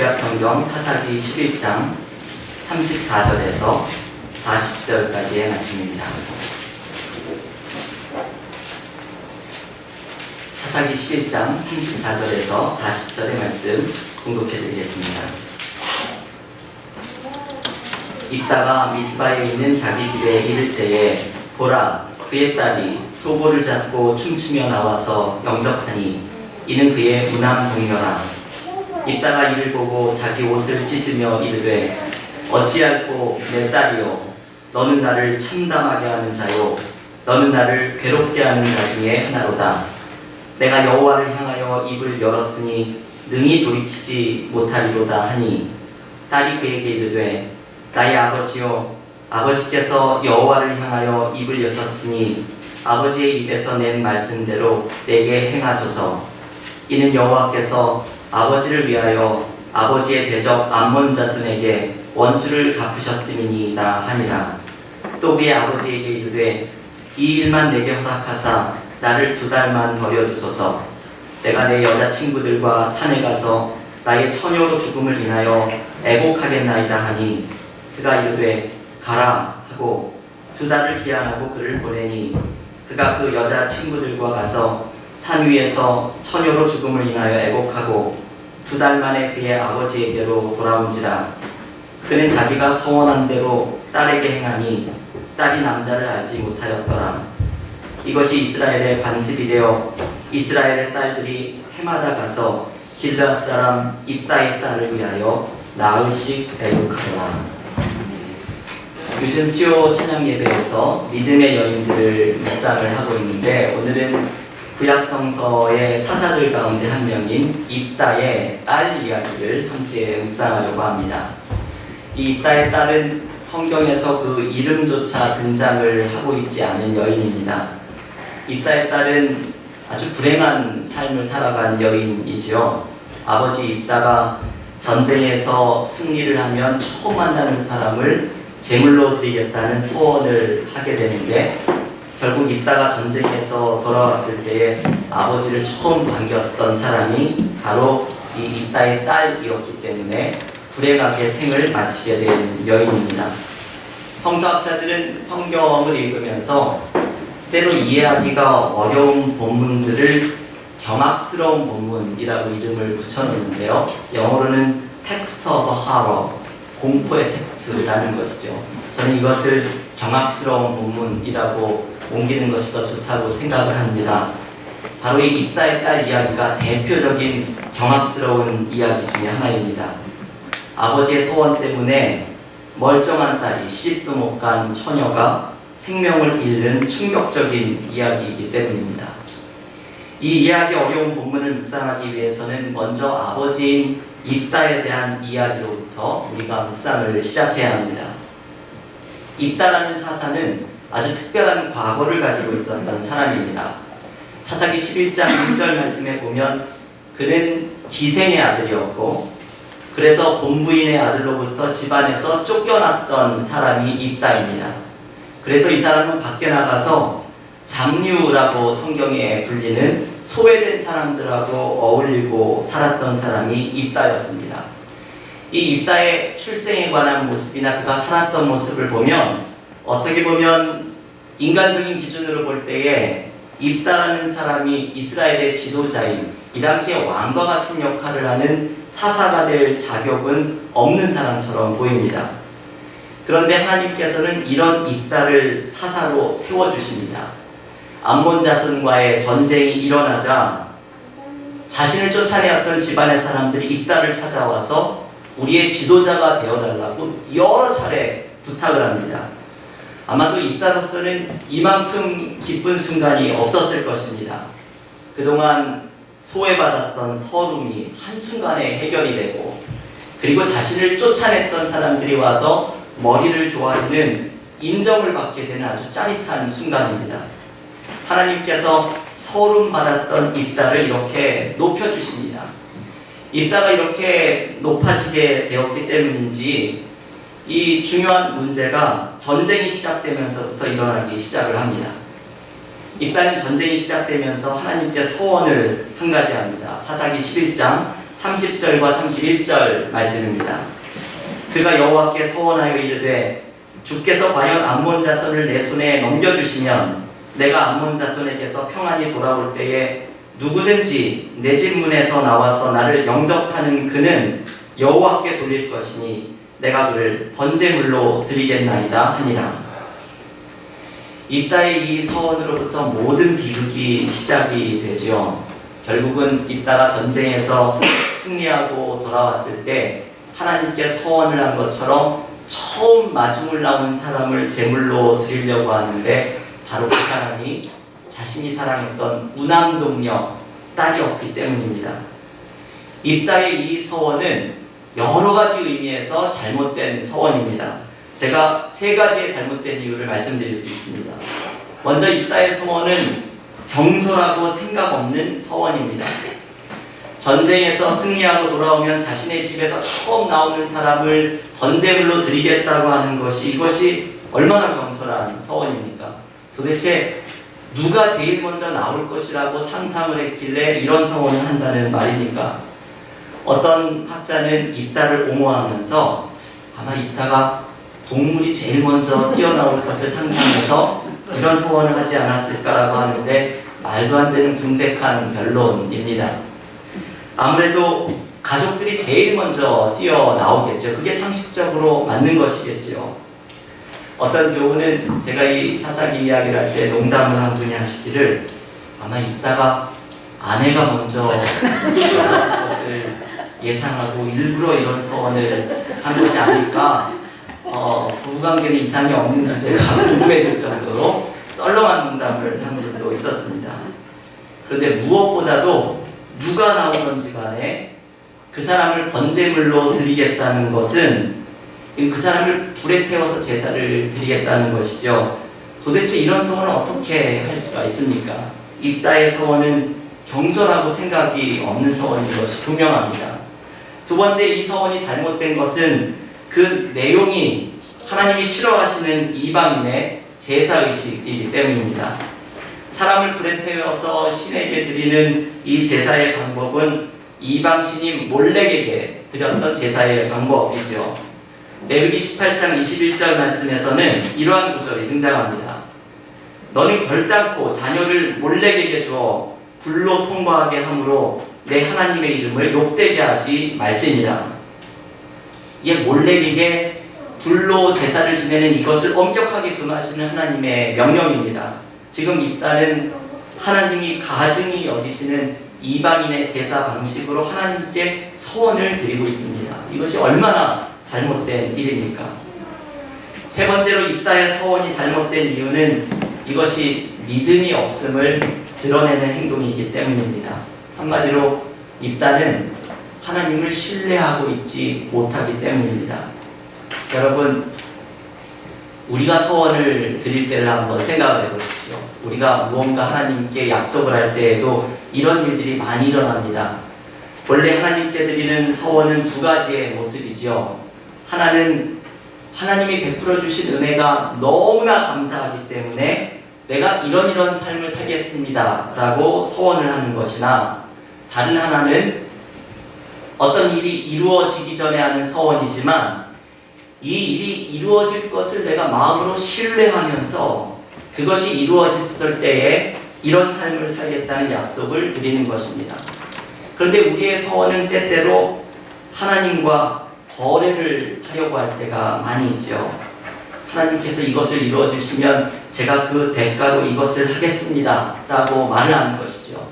구약 성경 사사기 11장 34절에서 40절까지의 말씀입니다. 사사기 11장 34절에서 40절의 말씀 공독해 드리겠습니다. 입다가 미스바에 있는 자기 집에 이를 때에 보라 그의 딸이 소고를 잡고 춤추며 나와서 영접하니 이는 그의 무남 동료라 입다가 이를 보고 자기 옷을 찢으며 이르되 어찌할꼬 내 딸이요? 너는 나를 참담하게 하는 자요. 너는 나를 괴롭게 하는 자 중에 하나로다. 내가 여호와를 향하여 입을 열었으니 능히 돌이키지 못하리로다 하니. 딸이 그에게 이르되 나의 아버지요 아버지께서 여호와를 향하여 입을 여셨으니 아버지의 입에서 낸 말씀대로 내게 행하소서. 이는 여호와께서 아버지를 위하여 아버지의 대적 암몬 자손에게 원수를 갚으셨음이니이다 하니라. 또 그의 아버지에게 이르되 이 일만 내게 허락하사 나를 두 달만 버려두소서. 내가 내 여자 친구들과 산에 가서 나의 처녀로 죽음을 인하여 애곡하겠나이다 하니 그가 이르되 가라 하고 두 달을 기한하고 그를 보내니 그가 그 여자 친구들과 가서 산 위에서 처녀로 죽음을 인하여 애곡하고 두 달 만에 그의 아버지에게로 돌아온지라 그는 자기가 서원한 대로 딸에게 행하니 딸이 남자를 알지 못하였더라. 이것이 이스라엘의 관습이 되어 이스라엘의 딸들이 해마다 가서 길르앗 사람 입다의 딸을 위하여 나흘씩 애곡하더라. 요즘 수요 찬양 예배에서 믿음의 여인들을 묵상을 하고 있는데 오늘은 구약 성서의 사사들 가운데 한 명인 입다의 딸 이야기를 함께 묵상하려고 합니다. 이 입다의 딸은 성경에서 그 이름조차 등장을 하고 있지 않은 여인입니다. 입다의 딸은 아주 불행한 삶을 살아간 여인이지요. 아버지 입다가 전쟁에서 승리를 하면 처음 만나는 사람을 제물로 드리겠다는 소원을 하게 되는데 결국 입다가 전쟁에서 돌아왔을 때에 아버지를 처음 반겼던 사람이 바로 이 입다의 딸이었기 때문에 불행하게 생을 마치게 된 여인입니다. 성서학자들은 성경을 읽으면서 때로 이해하기가 어려운 본문들을 경악스러운 본문이라고 이름을 붙여놓는데요. 영어로는 text of horror, 공포의 텍스트라는 것이죠. 저는 이것을 경악스러운 본문이라고 옮기는 것이 더 좋다고 생각을 합니다. 바로 이 입다의 딸 이야기가 대표적인 경악스러운 이야기 중에 하나입니다. 아버지의 소원 때문에 멀쩡한 딸이 시집도 못 간 처녀가 생명을 잃는 충격적인 이야기이기 때문입니다. 이 이야기 어려운 본문을 묵상하기 위해서는 먼저 아버지인 입다에 대한 이야기로부터 우리가 묵상을 시작해야 합니다. 입다라는 사사는 아주 특별한 과거를 가지고 있었던 사람입니다. 사사기 11장 6절 말씀에 보면 그는 기생의 아들이었고 그래서 본부인의 아들로부터 집안에서 쫓겨났던 사람이 입다입니다. 그래서 이 사람은 밖에 나가서 장류라고 성경에 불리는 소외된 사람들하고 어울리고 살았던 사람이 입다였습니다. 이 입다의 출생에 관한 모습이나 그가 살았던 모습을 보면 어떻게 보면 인간적인 기준으로 볼 때에 입다라는 사람이 이스라엘의 지도자인 이 당시에 왕과 같은 역할을 하는 사사가 될 자격은 없는 사람처럼 보입니다. 그런데 하나님께서는 이런 입다를 사사로 세워주십니다. 암몬 자손과의 전쟁이 일어나자 자신을 쫓아내었던 집안의 사람들이 입다를 찾아와서 우리의 지도자가 되어달라고 여러 차례 부탁을 합니다. 아마도 입다로서는 이만큼 기쁜 순간이 없었을 것입니다. 그동안 소외받았던 서름이 한순간에 해결이 되고 그리고 자신을 쫓아냈던 사람들이 와서 머리를 조아리는 인정을 받게 되는 아주 짜릿한 순간입니다. 하나님께서 서름 받았던 입다를 이렇게 높여주십니다. 입다가 이렇게 높아지게 되었기 때문인지 이 중요한 문제가 전쟁이 시작되면서부터 일어나기 시작을 합니다. 입다는 전쟁이 시작되면서 하나님께 소원을 한 가지 합니다. 사사기 11장 30절과 31절 말씀입니다. 그가 여호와께 서원하여 이르되 주께서 과연 암몬 자손을 내 손에 넘겨주시면 내가 암몬 자손에게서 평안히 돌아올 때에 누구든지 내 집 문에서 나와서 나를 영접하는 그는 여호와께 돌릴 것이니 내가 그를 번제물로 드리겠나이다 하니라. 이따의 이 서원으로부터 모든 비극이 시작이 되지요. 결국은 이따가 전쟁에서 승리하고 돌아왔을 때 하나님께 서원을 한 것처럼 처음 마중을 나온 사람을 제물로 드리려고 하는데 바로 그 사람이 자신이 사랑했던 우남동녀 딸이었기 때문입니다. 이따의 이 서원은 여러 가지 의미에서 잘못된 서원입니다. 제가 세 가지의 잘못된 이유를 말씀드릴 수 있습니다. 먼저 이따의 서원은 경솔하고 생각 없는 서원입니다. 전쟁에서 승리하고 돌아오면 자신의 집에서 처음 나오는 사람을 번제물로 드리겠다고 하는 것이 이것이 얼마나 경솔한 서원입니까? 도대체 누가 제일 먼저 나올 것이라고 상상을 했길래 이런 서원을 한다는 말입니까? 어떤 학자는 입다를 옹호하면서 아마 입다가 동물이 제일 먼저 뛰어나올 것을 상상해서 이런 서원을 하지 않았을까라고 하는데 말도 안 되는 궁색한 변론입니다. 아무래도 가족들이 제일 먼저 뛰어나오겠죠. 그게 상식적으로 맞는 것이겠죠. 어떤 교우는 제가 이 사사기 이야기를 할 때 농담을 한 분이 하시기를 아마 이따가 아내가 먼저 것을 예상하고 일부러 이런 서원을 한 것이 아닐까 어, 부부관계는 이상이 없는 주제가 궁금해질 정도로 썰렁한 농담을 한 분도 있었습니다. 그런데 무엇보다도 누가 나오는지 간에 그 사람을 번제물로 드리겠다는 것은 그 사람을 불에 태워서 제사를 드리겠다는 것이죠. 도대체 이런 서원을 어떻게 할 수가 있습니까? 이따의 서원은 경솔하고 생각이 없는 서원인 것이 분명합니다. 두 번째 이 서원이 잘못된 것은 그 내용이 하나님이 싫어하시는 이방인의 제사의식이기 때문입니다. 사람을 불에 태워서 신에게 드리는 이 제사의 방법은 이방 신인 몰렉에게 드렸던 제사의 방법이죠. 레위기 18장 21절 말씀에서는 이러한 구절이 등장합니다. 너는 결단코 자녀를 몰렉에게 주어 불로 통과하게 함으로 내 하나님의 이름을 욕되게 하지 말지니라. 이게 몰렉에게 불로 제사를 지내는 이것을 엄격하게 금하시는 하나님의 명령입니다. 지금 입다는 하나님이 가증히 여기시는 이방인의 제사 방식으로 하나님께 서원을 드리고 있습니다. 이것이 얼마나 잘못된 일입니까? 세 번째로 입다의 서원이 잘못된 이유는 이것이 믿음이 없음을 드러내는 행동이기 때문입니다. 한마디로 입다는 하나님을 신뢰하고 있지 못하기 때문입니다. 여러분, 우리가 서원을 드릴 때를 한번 생각을 해보십시오. 우리가 무언가 하나님께 약속을 할 때에도 이런 일들이 많이 일어납니다. 원래 하나님께 드리는 서원은 두 가지의 모습이지요. 하나는 하나님이 베풀어 주신 은혜가 너무나 감사하기 때문에 내가 이런 이런 삶을 살겠습니다. 라고 서원을 하는 것이나 다른 하나는 어떤 일이 이루어지기 전에 하는 서원이지만 이 일이 이루어질 것을 내가 마음으로 신뢰하면서 그것이 이루어졌을 때에 이런 삶을 살겠다는 약속을 드리는 것입니다. 그런데 우리의 서원은 때때로 하나님과 거래를 하려고 할 때가 많이 있죠. 하나님께서 이것을 이루어 주시면 제가 그 대가로 이것을 하겠습니다. 라고 말을 하는 것이죠.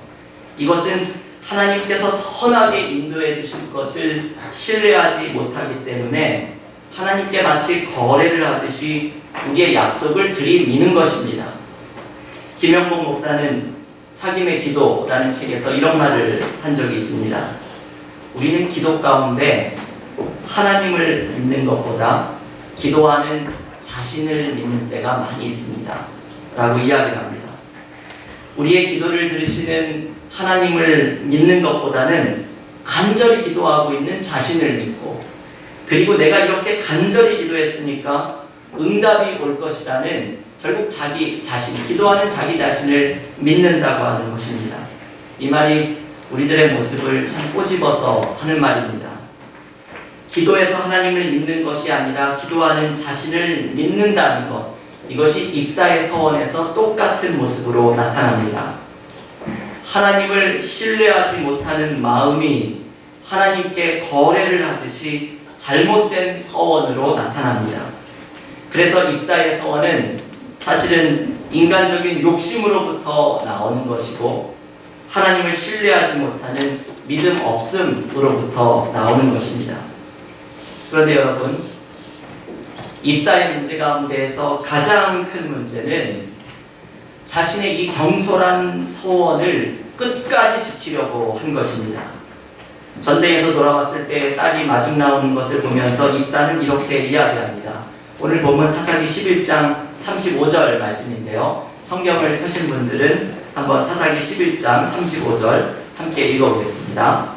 이것은 하나님께서 선하게 인도해 주실 것을 신뢰하지 못하기 때문에 하나님께 마치 거래를 하듯이 우리의 약속을 들이미는 것입니다. 김영복 목사는 사김의 기도라는 책에서 이런 말을 한 적이 있습니다. 우리는 기도 가운데 하나님을 믿는 것보다 기도하는 자신을 믿는 때가 많이 있습니다. 라고 이야기를 합니다. 우리의 기도를 들으시는 하나님을 믿는 것보다는 간절히 기도하고 있는 자신을 믿고 그리고 내가 이렇게 간절히 기도했으니까 응답이 올 것이라는 결국 자기 자신, 기도하는 자기 자신을 믿는다고 하는 것입니다. 이 말이 우리들의 모습을 참 꼬집어서 하는 말입니다. 기도에서 하나님을 믿는 것이 아니라 기도하는 자신을 믿는다는 것, 이것이 입다의 서원에서 똑같은 모습으로 나타납니다. 하나님을 신뢰하지 못하는 마음이 하나님께 거래를 하듯이 잘못된 서원으로 나타납니다. 그래서 입다의 서원은 사실은 인간적인 욕심으로부터 나오는 것이고 하나님을 신뢰하지 못하는 믿음 없음으로부터 나오는 것입니다. 그런데 여러분, 입다의 문제 가운데에서 가장 큰 문제는 자신의 이 경솔한 소원을 끝까지 지키려고 한 것입니다. 전쟁에서 돌아왔을 때 딸이 마중 나오는 것을 보면서 입다는 이렇게 이야기합니다. 오늘 본문 사사기 11장 35절 말씀인데요. 성경을 펴신 분들은 한번 사사기 11장 35절 함께 읽어보겠습니다.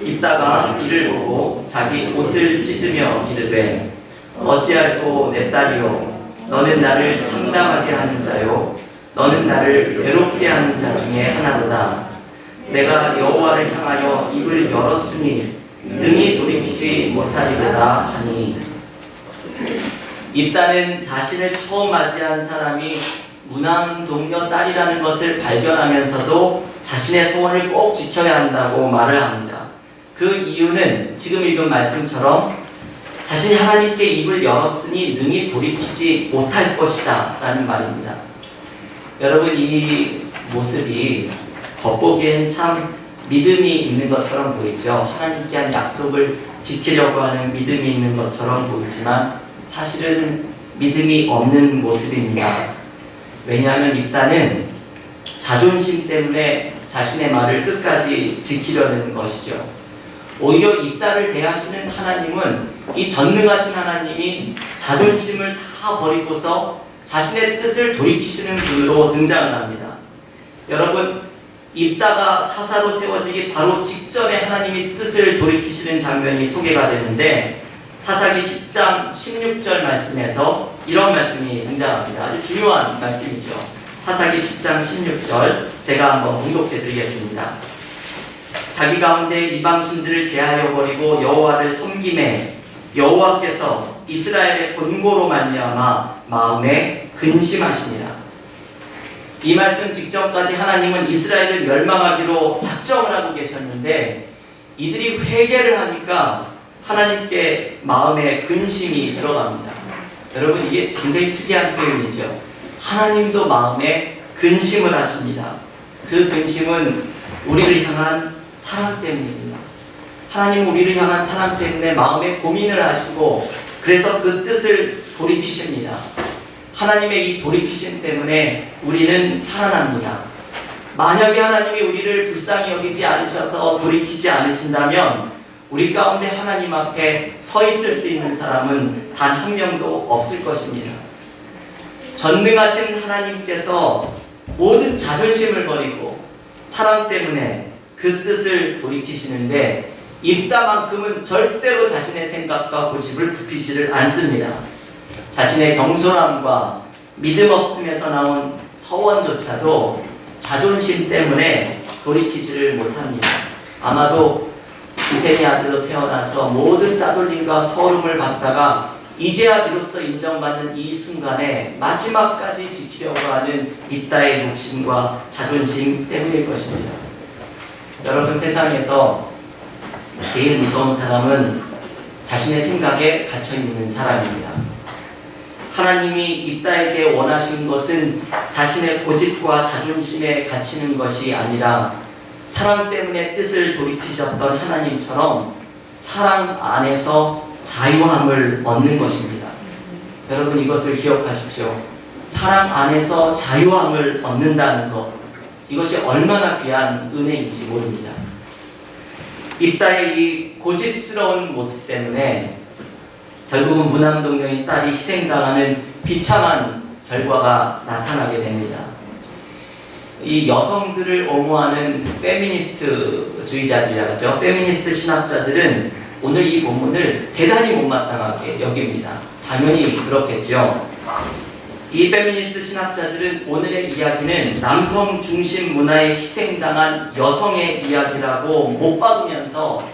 입다가 이를 보고 자기 옷을 찢으며 이르되 어찌할꼬 내 딸이요 너는 나를 참담하게 하는 자요 너는 나를 괴롭게 하는 자 중에 하나로다 내가 여호와를 향하여 입을 열었으니 능히 돌이키지 못하리로다 하니 입다는 자신을 처음 맞이한 사람이 무남 동료 딸이라는 것을 발견하면서도 자신의 소원을 꼭 지켜야 한다고 말을 합니다. 그 이유는 지금 읽은 말씀처럼 자신이 하나님께 입을 열었으니 능히 돌이키지 못할 것이다 라는 말입니다. 여러분 이 모습이 겉보기엔 참 믿음이 있는 것처럼 보이죠. 하나님께 한 약속을 지키려고 하는 믿음이 있는 것처럼 보이지만 사실은 믿음이 없는 모습입니다. 왜냐하면 입다는 자존심 때문에 자신의 말을 끝까지 지키려는 것이죠. 오히려 입다를 대하시는 하나님은 이 전능하신 하나님이 자존심을 다 버리고서 자신의 뜻을 돌이키시는 분으로 등장을 합니다. 여러분, 입다가 사사로 세워지기 바로 직전에 하나님이 뜻을 돌이키시는 장면이 소개가 되는데 사사기 10장 16절 말씀에서 이런 말씀이 등장합니다. 아주 중요한 말씀이죠. 사사기 10장 16절 제가 한번 봉독해 드리겠습니다. 자기 가운데 이방신들을 제하여 버리고 여호와를 섬김에 여호와께서 이스라엘의 본고로 말미암아 마음에 근심하시니라. 이 말씀 직전까지 하나님은 이스라엘을 멸망하기로 작정을 하고 계셨는데 이들이 회개를 하니까 하나님께 마음에 근심이 들어갑니다. 여러분 이게 굉장히 특이한 표현이죠. 하나님도 마음에 근심을 하십니다. 그 근심은 우리를 향한 사랑 때문입니다. 하나님 우리를 향한 사랑 때문에 마음에 고민을 하시고 그래서 그 뜻을 돌이키십니다. 하나님의 이 돌이키심 때문에 우리는 살아납니다. 만약에 하나님이 우리를 불쌍히 여기지 않으셔서 돌이키지 않으신다면 우리 가운데 하나님 앞에 서 있을 수 있는 사람은 단 한 명도 없을 것입니다. 전능하신 하나님께서 모든 자존심을 버리고 사랑 때문에 그 뜻을 돌이키시는데 입다만큼은 절대로 자신의 생각과 고집을 굽히지를 않습니다. 자신의 경솔함과 믿음 없음에서 나온 서원조차도 자존심 때문에 돌이키지를 못합니다. 아마도 이세의 아들로 태어나서 모든 따돌림과 서름을 받다가 이제야 비로소 인정받는 이 순간에 마지막까지 지키려고 하는 입다의 욕심과 자존심 때문일 것입니다. 여러분 세상에서 제일 무서운 사람은 자신의 생각에 갇혀 있는 사람입니다. 하나님이 입다에게 원하신 것은 자신의 고집과 자존심에 갇히는 것이 아니라 사랑 때문에 뜻을 돌이키셨던 하나님처럼 사랑 안에서 자유함을 얻는 것입니다. 여러분 이것을 기억하십시오. 사랑 안에서 자유함을 얻는다는 것 이것이 얼마나 귀한 은혜인지 모릅니다. 입다의 이 고집스러운 모습 때문에 결국은 무남동녀의 딸이 희생당하는 비참한 결과가 나타나게 됩니다. 이 여성들을 옹호하는 페미니스트주의자들이라죠. 페미니스트 신학자들은 오늘 이 본문을 대단히 못마땅하게 여깁니다. 당연히 그렇겠죠. 이 페미니스트 신학자들은 오늘의 이야기는 남성 중심 문화에 희생당한 여성의 이야기라고 못 박으면서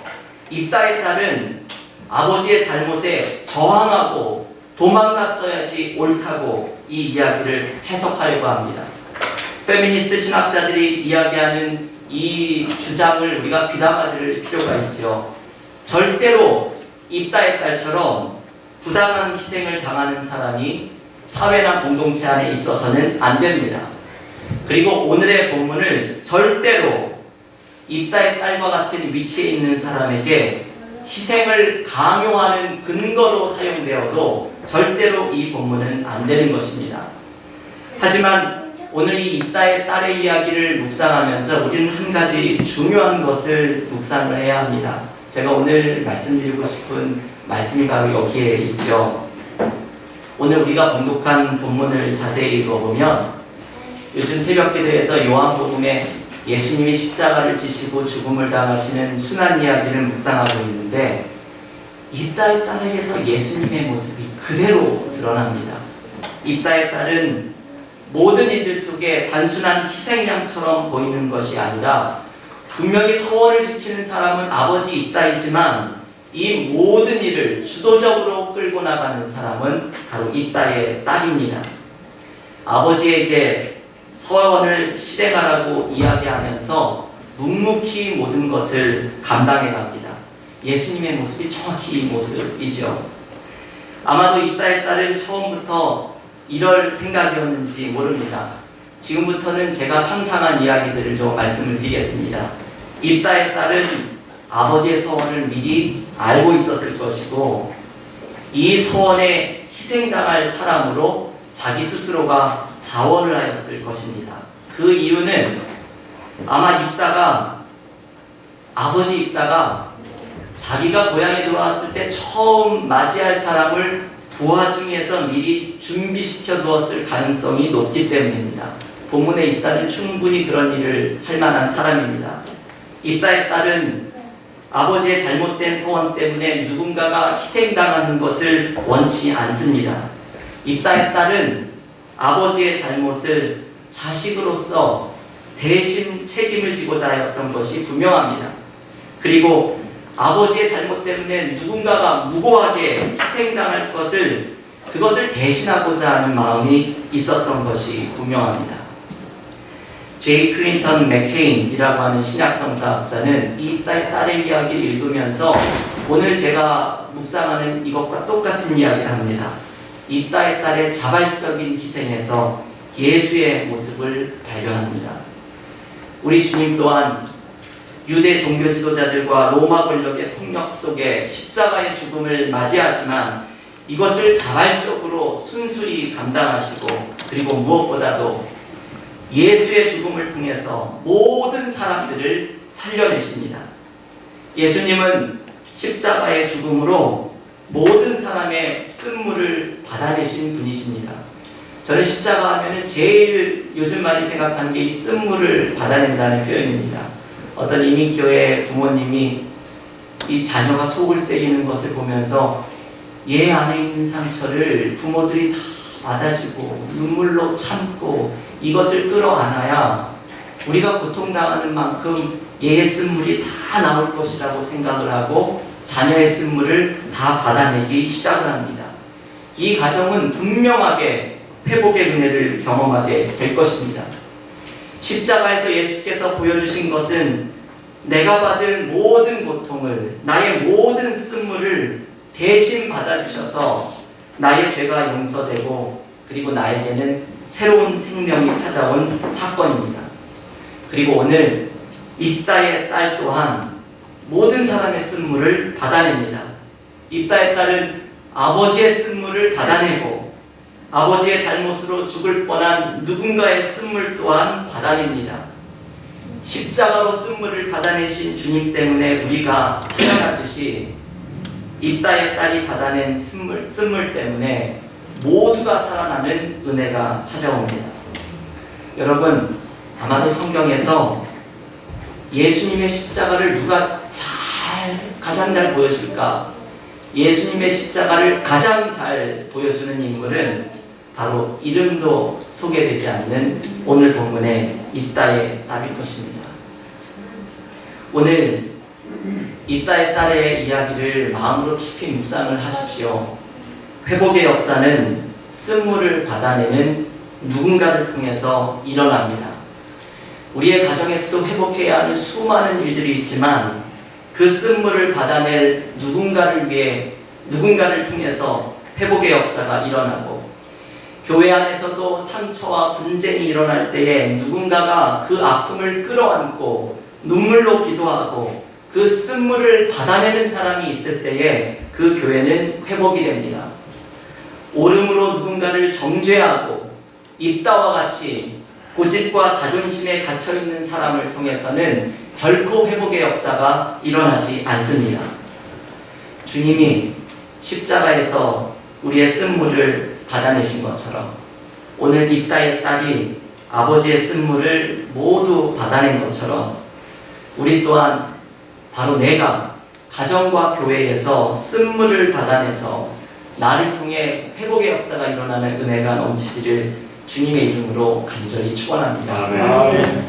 입다에 따른 아버지의 잘못에 저항하고 도망갔어야지 옳다고 이 이야기를 해석하려고 합니다. 페미니스트 신학자들이 이야기하는 이 주장을 우리가 귀담아 들을 필요가 있죠. 절대로 입다의 딸처럼 부당한 희생을 당하는 사람이 사회나 공동체 안에 있어서는 안 됩니다. 그리고 오늘의 본문을 절대로 입다의 딸과 같은 위치에 있는 사람에게 희생을 강요하는 근거로 사용되어도 절대로 이 본문은 안 되는 것입니다. 하지만 오늘 이 입다의 딸의 이야기를 묵상하면서 우리는 한 가지 중요한 것을 묵상을 해야 합니다. 제가 오늘 말씀드리고 싶은 말씀이 바로 여기에 있죠. 오늘 우리가 봉독한 본문을 자세히 읽어보면 요즘 새벽 기도에서 요한복음에 예수님이 십자가를 지시고 죽음을 당하시는 순한 이야기를 묵상하고 있는데 입다의 딸에게서 예수님의 모습이 그대로 드러납니다. 입다의 딸은 모든 이들 속에 단순한 희생양처럼 보이는 것이 아니라 분명히 서원을 지키는 사람은 아버지 입다이지만 이 모든 일을 주도적으로 끌고 나가는 사람은 바로 입다의 딸입니다. 아버지에게 서원을 실행하라고 이야기하면서 묵묵히 모든 것을 감당해 갑니다. 예수님의 모습이 정확히 이 모습이죠. 아마도 입다의 딸은 처음부터 이럴 생각이었는지 모릅니다. 지금부터는 제가 상상한 이야기들을 좀 말씀을 드리겠습니다. 입다의 딸은 아버지의 서원을 미리 알고 있었을 것이고 이 서원에 희생당할 사람으로 자기 스스로가 자원을 하였을 것입니다. 그 이유는 아마 입다가 아버지 입다가 자기가 고향에 돌아왔을 때 처음 맞이할 사람을 부하 중에서 미리 준비시켜 두었을 가능성이 높기 때문입니다. 본문에 입다는 충분히 그런 일을 할 만한 사람입니다. 입다의 딸은 아버지의 잘못된 소원 때문에 누군가가 희생당하는 것을 원치 않습니다. 입다의 딸은 아버지의 잘못을 자식으로서 대신 책임을 지고자 하였던 것이 분명합니다. 그리고 아버지의 잘못 때문에 누군가가 무고하게 희생당할 것을 그것을 대신하고자 하는 마음이 있었던 것이 분명합니다. 제이 클린턴 맥케인이라고 하는 신약 성사학자는 이 딸, 딸의 이야기를 읽으면서 오늘 제가 묵상하는 이것과 똑같은 이야기를 합니다. 이 딸의 딸의 자발적인 희생에서 예수의 모습을 발견합니다. 우리 주님 또한 유대 종교 지도자들과 로마 권력의 폭력 속에 십자가의 죽음을 맞이하지만 이것을 자발적으로 순수히 감당하시고 그리고 무엇보다도 예수의 죽음을 통해서 모든 사람들을 살려내십니다. 예수님은 십자가의 죽음으로 모든 사람의 쓴물을 받아내신 분이십니다. 저는 십자가 하면은 제일 요즘 많이 생각하는 게 이 쓴물을 받아낸다는 표현입니다. 어떤 이민교회 부모님이 이 자녀가 속을 새기는 것을 보면서 얘 안에 있는 상처를 부모들이 다 받아주고 눈물로 참고 이것을 끌어안아야 우리가 고통당하는 만큼 얘의 쓴물이 다 나올 것이라고 생각을 하고 자녀의 쓴물을 다 받아내기 시작을 합니다. 이 가정은 분명하게 회복의 은혜를 경험하게 될 것입니다. 십자가에서 예수께서 보여주신 것은 내가 받을 모든 고통을, 나의 모든 쓴물을 대신 받아주셔서 나의 죄가 용서되고 그리고 나에게는 새로운 생명이 찾아온 사건입니다. 그리고 오늘 입다의 딸 또한 모든 사람의 쓴물을 받아냅니다. 입다의 딸은 아버지의 쓴물을 받아내고 아버지의 잘못으로 죽을 뻔한 누군가의 쓴물 또한 받아냅니다. 십자가로 쓴물을 받아내신 주님 때문에 우리가 살아가듯이 입다의 딸이 받아낸 쓴물, 쓴물 때문에 모두가 살아나는 은혜가 찾아옵니다. 여러분, 아마도 성경에서 예수님의 십자가를 누가 잘, 가장 잘 보여줄까? 예수님의 십자가를 가장 잘 보여주는 인물은 바로 이름도 소개되지 않는 오늘 본문의 입다의 딸일 것입니다. 오늘 입다의 딸의 이야기를 마음으로 깊이 묵상을 하십시오. 회복의 역사는 쓴물을 받아내는 누군가를 통해서 일어납니다. 우리의 가정에서도 회복해야 하는 수많은 일들이 있지만 그 쓴물을 받아낼 누군가를 위해 누군가를 통해서 회복의 역사가 일어나고 교회 안에서도 상처와 분쟁이 일어날 때에 누군가가 그 아픔을 끌어안고 눈물로 기도하고 그 쓴물을 받아내는 사람이 있을 때에 그 교회는 회복이 됩니다. 오름으로 누군가를 정죄하고 입다와 같이 고집과 자존심에 갇혀 있는 사람을 통해서는 결코 회복의 역사가 일어나지 않습니다. 주님이 십자가에서 우리의 쓴물을 받아내신 것처럼 오늘 입다의 딸이 아버지의 쓴물을 모두 받아낸 것처럼 우리 또한 바로 내가 가정과 교회에서 쓴물을 받아내서 나를 통해 회복의 역사가 일어나는 은혜가 넘치기를 주님의 이름으로 간절히 축원합니다. 아멘.